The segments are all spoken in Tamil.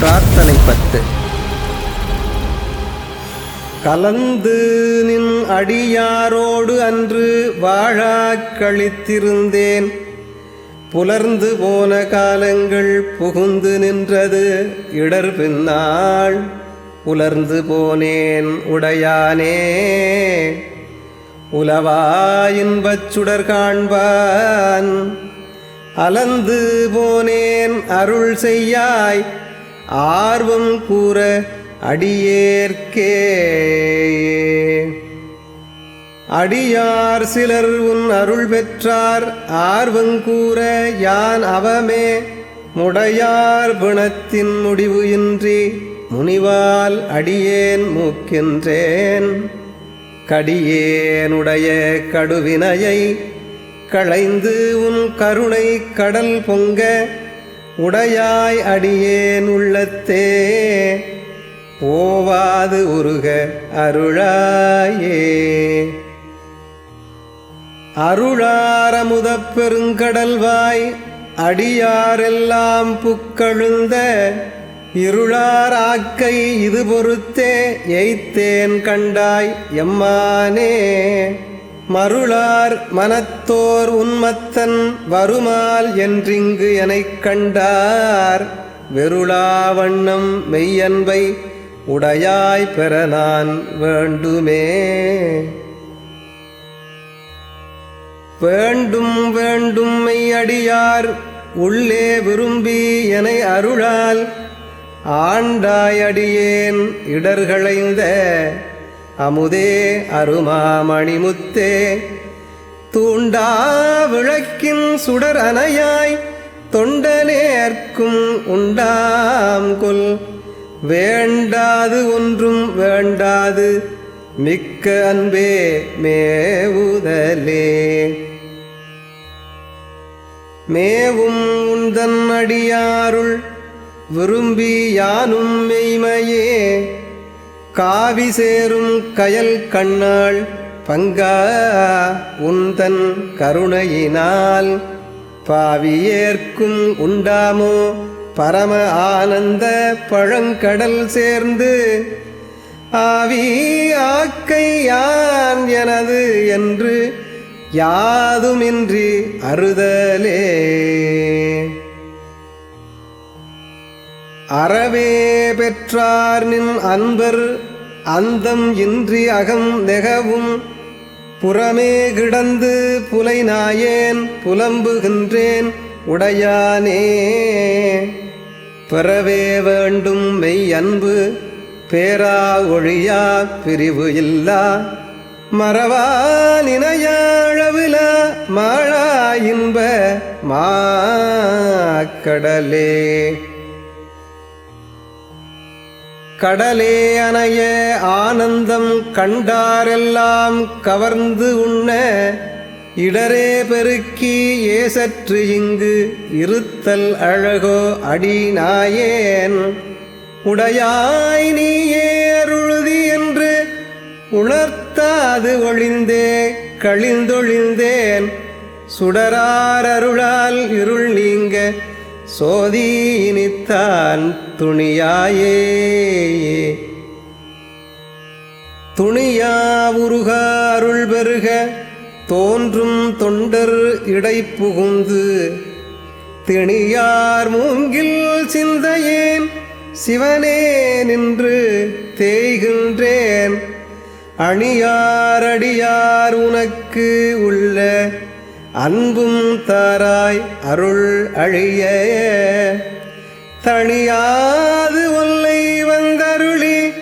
பிரார்த்தனை பத்து. கலந்து நின் அடியாரோடு அன்று வாழாக் கழித்திருந்தேன். புலர்ந்து போன காலங்கள் புகுந்து நின்றது இடர் பின்னாள் உலர்ந்து போனேன் உடையானே. உலவாயின்பச் சுடர் காண்பான். அலந்து போனேன் அருள் செய்யாய். ஆர்வம் கூற அடியேற்கே. அடியார் சிலர் உன் அருள் பெற்றார். ஆர்வங்கூற யான் அவமே? முடையார் பிணத்தின் முடிவு இன்றி முனிவால் அடியேன் மூக்கின்றேன். கடியேனுடைய கடுவினையை களைந்து உன் கருணை கடல் பொங்க உடையாய் அடியேன் உள்ளத்தே. ஓவாது உருக அருளாயே. அருளாரமுதப் பெருங்கடல்வாய் அடியாரெல்லாம் புக்கழுந்த இருளார் ஆக்கை இது பொறுத்தே எய்த்தேன் கண்டாய் எம்மானே. மருளார் மனத்தோர் உன்மத்தன் வருமால் என்றிங்கு எனக் கண்டார். வெருளாவண்ணம் மெய்யன்பை உடையாய் பெற நான் வேண்டுமே. வேண்டும் வேண்டும் மெய்யடியார் உள்ளே விரும்பி என அருளால். ஆண்டாயடியேன் இடர்களைந்த அமுதே அருமாமணிமுத்தே. தூண்டா விளக்கின் சுடர் அணையாய் தொண்டனேற்கும் உண்டாம் கொல். வேண்டாது ஒன்றும் வேண்டாது மிக்க அன்பே மேவுதலே. மேவும் உந்தன் அடியாருள் விரும்பி யானும் மெய்மையே. காவி சேரும் கயல் கண்ணாள் பங்கா உந்தன் கருணையினால். பாவியேற்கும் உண்டாமோ பரம ஆனந்த பழங்கடல் சேர்ந்து. ஆவி ஆக்கை யான் எனது என்று யாதுமின்றி அறுதலே. அறவே பெற்றார் நின் அன்பர் அந்தம் இன்றி அகம் நெகவும். புறமே கிடந்து புலை நாயேன் புலம்புகின்றேன் உடையானே. பெறவே வேண்டும் மெய் அன்பு பேரா ஒழியா பிரிவு இல்லா. மறவா நினையாழவில மாழா இன்ப மாக்கடலே. கடலே அணைய ஆனந்தம் கண்டாரெல்லாம் கவர்ந்து உண்ண இடரே பெருக்கி ஏசற்று இங்கு இருத்தல் அழகோ அடி நாயேன் உடையாய் நீயே அருளுதி என்று உணர்த்த உணர்த்தாது ஒழிந்தே கழிந்தொழிந்தேன். சுடரார் அருளால் இருள் நீங்க சோதீனித்தான் துணியாயே. துணியா உருக அருள் பெருக தோன்றும் தொண்டர் இடை புகுந்து. திணியார் மூங்கில் சிந்தையேன் சிவனே நின்று தேய்கின்றேன். அணியாரடியார் உனக்கு உள்ள அன்பும் தாராய் அருள் அழிய. தணியாது ஒல்லை வந்தருளி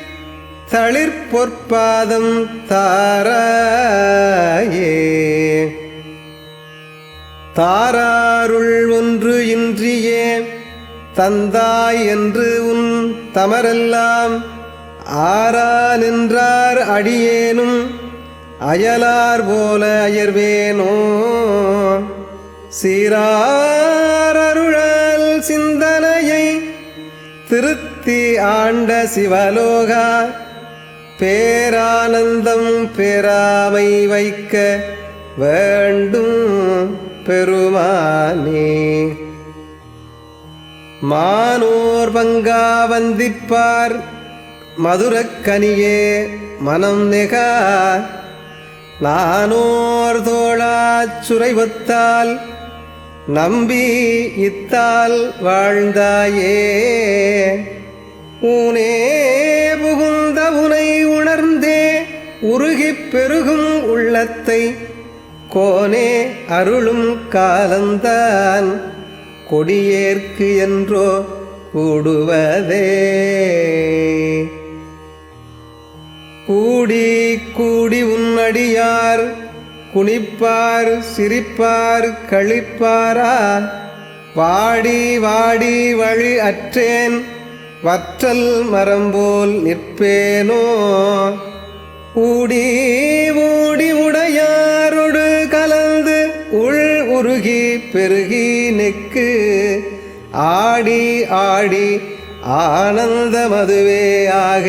தளிர்பொற்பாதம் தாராயே. தாராருள் ஒன்று இன்றியே தந்தாய் என்று உன் தமரெல்லாம் ஆரா நின்றார் அடியேனும் அயலார் போல அயர்வேனோ. சீரார் சிந்தனையை திருத்தி ஆண்ட சிவலோகா. பேரானந்தம் பெறாமை வைக்க வேண்டும் பெருமானே. மானோர் பங்கா வந்திப்பார் மதுரக்கனியே மனம் நெகா நானோர் தோளாச் சுரைவத்தால் நம்பி இத்தால் வாழ்ந்தாயே. ஊனே புகுந்த உனை உணர்ந்தே உருகிப் பெருகும் உள்ளத்தை கோனே அருளும் காலந்தான். கொடியேற்கு என்றோ கூடுவதே. கூடி கூடி உன்னடியார். குனிப்பார் சிரிப்பார் கழிப்பாரா வாடி வாடி வழி அற்றேன். வற்றல் மரம்போல் நிற்பேனோ? ஊடி ஊடி உடையாரொடு கலந்து உள் உருகி பெருகி நெக்கு ஆடி ஆடி ஆனந்த மதுவே ஆக